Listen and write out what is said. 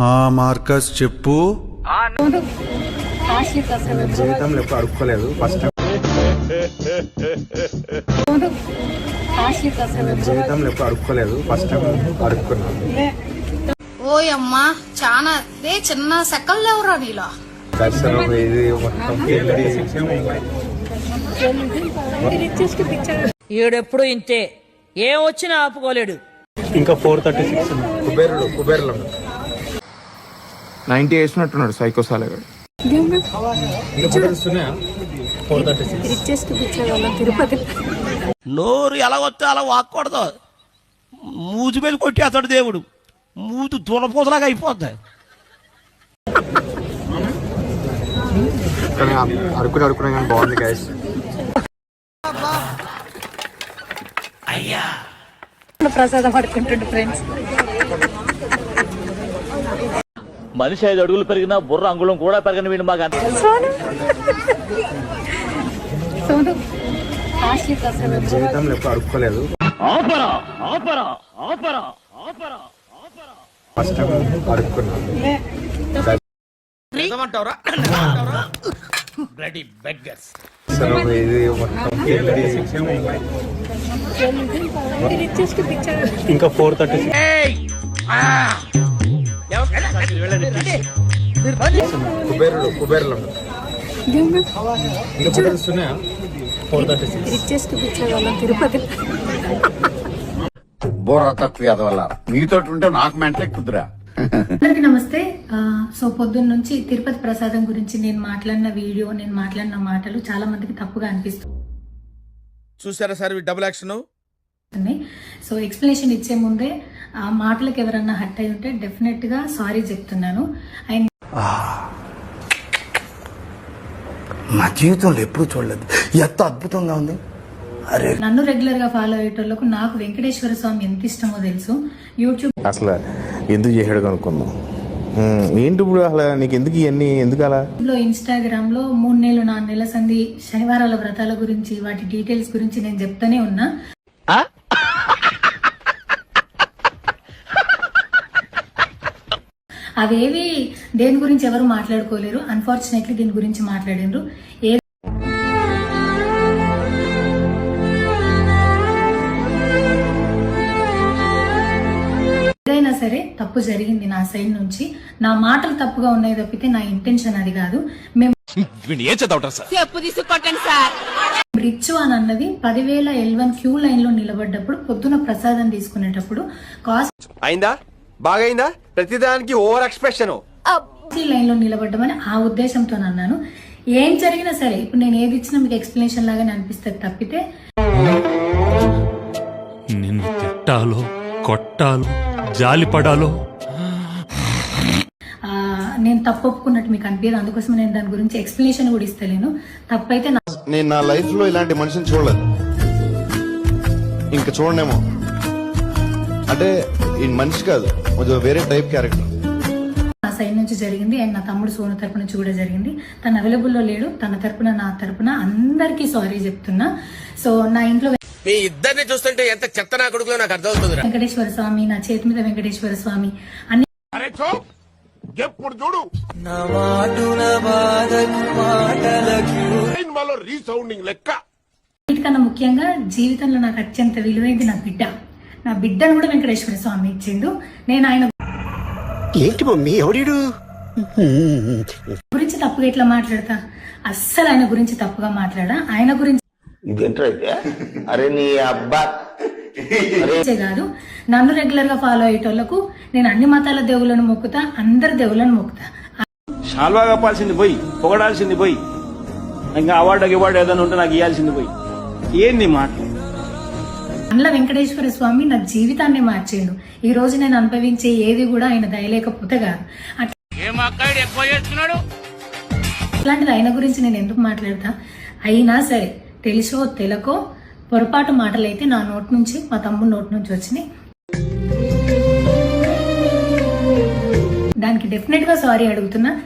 హా మార్కస్ చెప్పు. జీవితంలో ఎప్పుడు అడుక్కోలేదు ఫస్ట్ జీవితంలో ఎప్పుడు అడుక్కోలేదు ఫస్ట్ టైం అడుక్కున్నాను ఓయమ్మా చాలా రే చిన్న సెకల్ లేవురా నీలో? దర్శనం ఇది మొత్తం పెళ్ళి ఈడెప్పుడు ఇంతే? ఏం వచ్చినా ఆపుకోలేడు. ఇంకా ఫోర్ థర్టీ సిక్స్ కుబేరుడు కుబేరులో నైన్టీ వేసినట్టున్నాడు సైకో సాలగాడు నోరు ఎలా వస్తే అలా వాక్కూడదు. మూతి మీద కొట్టేస్తాడు దేవుడు. మూతి దురపూతలాగా అయిపోద్ది. కానీ అడుక్కుని అడుక్కునే కానీ బాగుంది గైస్ ప్రసాదం పడుకుంటుండు ఫ్రెండ్స్ మనిషి ఐదు అడుగులు పెరిగినా బుర్ర అంగుళం కూడా పెరగని వీడు మాకు జీవితంలో ఎప్పుడు అడుక్కోలేదు. ఆపరా ఆపరా ఆపరా ఆపరా ఫస్ట్ టైం అడుక్కున్నాను బ్లడీ బెగ్గర్స్ దర్శనం ఇది మొత్తం పెళ్ళి రిచెస్ట్ పిక్చర్ ఇంకా ఫోర్ థర్టీ తక్కువ వల్ల మీతో ఉంటే నాకు మెంటలే కుదురా అందరికీ నమస్తే. సో పొద్దున్న నుంచి తిరుపతి ప్రసాదం గురించి నేను మాట్లాడిన వీడియో నేను మాట్లాడిన మాటలు చాలా మందికి తప్పుగా అనిపిస్తున్నాయి చూసారా sir double action so explanation ఇచ్చే ముందే ఆ మాటలకు ఎవరన్నా హట్ అయి ఉంటే డెఫినెట్గా సారీ చెప్తున్నాను. అండ్ నా జీవితంలో ఎప్పుడు చూడలేదు. ఎంత అద్భుతంగా ఉంది. అరే. నన్ను రెగ్యులర్గా ఫాలో అయ్యేటోళ్ళకు నాకు వెంకటేశ్వర స్వామి ఎంత ఇష్టమో తెలుసు. యూట్యూబ్ అసలు ఎందుకు కనుక్కుందాం. ఉమ్, ఏంటి ఇప్పుడు అసలు నీకు ఎందుకు ఇవన్నీ ఎందుకు అలా? లో ఇన్స్టాగ్రామ్లో మూడు నెలలు నాలుగు నెలల సంధి శనివారాల వ్రతాల గురించి వాటి డీటెయిల్స్ గురించి నేను చెప్తానే ఉన్నా. అవేవి దేని గురించి ఎవరు మాట్లాడుకోలేరు. అన్ఫార్చునేట్లీ దీని గురించి మాట్లాడిండ్రు ఏ ఏదైనా సరే తప్పు జరిగింది నా సైడ్ నుంచి. నా మాటలు తప్పుగా ఉన్నాయి తప్పితే నా ఇంటెన్షన్ అది కాదు. మేము ఏం చదవటం సార్? చెప్పు తీసుకొట్టండి సార్. రిచ్ అని అన్నది పదివేల ఎల్వన్ క్యూ లైన్లో నిలబడ్డప్పుడు పొద్దున ప్రసాదం తీసుకునేటప్పుడు కాస్ట్ అయిందా? బాగైందా? ప్రతిదానికి ఓవర్ ఎక్స్ప్రెషన్. లైన్లో నిలబడ్డమని ఆ ఉద్దేశంతో అన్నాను ఏం జరిగినా సరే ఇప్పుడు నేను ఏది ఇచ్చినా మీకు ఎక్స్ప్లెనేషన్ లాగానే అనిపిస్తుంది తప్పితే. నిన్ను తిట్టాలో కొట్టాలో జాలిపడాలో. ఆ, నేను తప్పు ఒప్పుకున్నట్టు మీకు అనిపించదు అందుకోసం నేను దాని గురించి ఎక్స్ప్లెనేషన్ కూడా ఇస్తలేను. తప్పైతే నా నేను నా లైఫ్లో ఇలాంటి మనిషిని చూడలేదు. ఇంకా చూడనేమో. అంటే ఈ మనిషి కాదు కొంచెం వేరే టైప్ క్యారెక్టర్ నా సైడ్ నుంచి జరిగింది. అండ్ నా తమ్ముడు సోను తరపు నుంచి కూడా జరిగింది. తను అవైలబుల్లో లేడు. తన తరపున నా తరపున అందరికీ సారీ చెప్తున్నా. సో నా ఇంట్లో మీ ఇద్దరిని చూస్తుంటే ఎంత చెత్త నా కొడుకులో నాకు అర్థమవుతుంది వెంకటేశ్వర స్వామి నా చేతి మీద వెంకటేశ్వర స్వామి అన్ని ఎప్పుడు చూడు! రీసౌండింగ్ లెక్క. అన్నిటికన్నా ముఖ్యంగా జీవితంలో నాకు అత్యంత విలువైంది నా బిడ్డ. నా బిడ్డను కూడా వెంకటేశ్వర స్వామి ఇచ్చిండు. నేను ఆయన ఏంటి మమ్మీ ఎవడీడు గురించి తప్పుగా ఎట్లా మాట్లాడతా? అస్సలు ఆయన గురించి తప్పుగా మాట్లాడా? ఆయన గురించి అరే నీ అబ్బా. కాదు నన్ను రెగ్యులర్గా ఫాలో అయ్యేటోళ్ళకు నేను అన్ని మతాల దేవులను మొక్కుతా అందరి దేవులను మొక్కుతా. షాల్వా కప్పాల్సింది పోయి పొగడాల్సింది పోయి ఇంకా అవార్డు అవార్డు ఏదైనా ఉంటే నాకు ఇవ్వాల్సింది పోయి. ఏంది మాట? అందులో వెంకటేశ్వర స్వామి నా జీవితాన్ని మార్చేయండు. ఈ రోజు నేను అనుభవించే ఏది కూడా ఆయన దయలేకపోతే కాదు. అట్లాంటిది ఆయన గురించి నేను ఎందుకు మాట్లాడతా? అయినా సరే తెలుసో తెలకో పొరపాటు మాటలైతే నా నోట్ నుంచి మా తమ్ముడు నోట్ నుంచి వచ్చినాయి. దానికి డెఫినెట్గా సారీ అడుగుతున్నా.